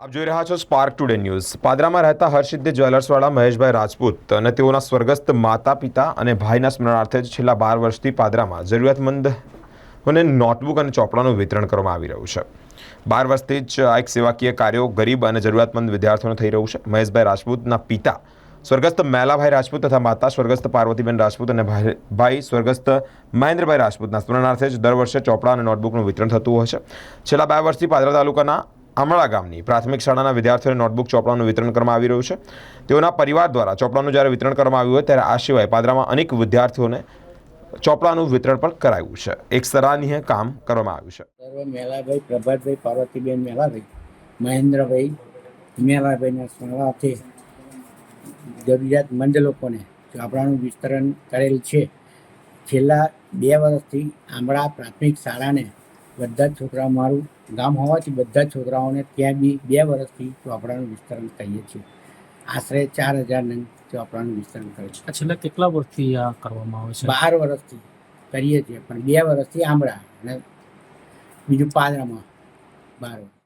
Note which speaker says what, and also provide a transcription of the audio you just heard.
Speaker 1: આપ જોઈ રહ્યા છો સ્પાર્ક ટુડે ન્યૂઝ પાદરામાં રહેતા હર્ષિદ્ધિ જ્વેલર્સવાળા મહેશભાઈ રાજપૂત અને તેઓના સ્વર્ગસ્થ માતા પિતા અને ભાઈના સ્મરણાર્થે છેલ્લા બાર વર્ષથી પાદરામાં જરૂરિયાતમંદ અને નોટબુક અને ચોપડાનું વિતરણ કરવામાં આવી રહ્યું છે. બાર વર્ષથી જ આ એક સેવાકીય કાર્યો ગરીબ અને જરૂરિયાતમંદ વિદ્યાર્થીઓને થઈ રહ્યું છે. મહેશભાઈ રાજપૂતના પિતા, સ્વર્ગસ્થ મેલાભાઈ રાજપૂત તથા માતા સ્વર્ગસ્થ પાર્વતીબેન રાજપૂત અને ભાઈ ભાઈ સ્વર્ગસ્થ મહેન્દ્રભાઈ રાજપૂતના સ્મરણાર્થે જ દર વર્ષે ચોપડા અને નોટબુકનું વિતરણ થતું હોય છે. છેલ્લા બે વર્ષથી પાદરા તાલુકાના આમળા ગામની પ્રાથમિક શાળાના વિદ્યાર્થીઓને નોટબુક ચોપડાનું વિતરણ કરવામાં આવી રહ્યું છે. તેઓના પરિવાર દ્વારા ચોપડાનું જ્યારે વિતરણ કરવામાં આવ્યું હોય ત્યારે આ સિવાય પાદરામાં અનેક વિદ્યાર્થીઓને ચોપડાનું વિતરણ પણ કરાયું છે. એક સરાહનીય કામ કરવામાં આવ્યું છે.
Speaker 2: સર્વ મેલાભાઈ, પ્રભાતભાઈ, પાર્વતીબેન મેલાભાઈ, મહેન્દ્રભાઈ, મેલાભાઈના સ્મરણાર્થે જરૂરિયાતમંદ લોકોને ચોપડાનું વિતરણ કરેલ છે. છેલ્લા બે વર્ષથી આમળા પ્રાથમિક શાળાને બધા જ છોકરાઓ મારું ગામ હોવાથી બધા જ છોકરાઓને ત્યાં બી બે વર્ષથી ચોપડાનું વિસ્તરણ કરીએ છીએ. આશરે ચાર હજાર ચોપડાનું વિસ્તરણ કરે છે
Speaker 3: છેલ્લા કેટલા વર્ષથી આ કરવામાં આવે છે?
Speaker 2: બાર વર્ષથી કરીએ છીએ પણ બે વર્ષથી આંબળા અને બીજું પાદરામાં બાર વર્ષ.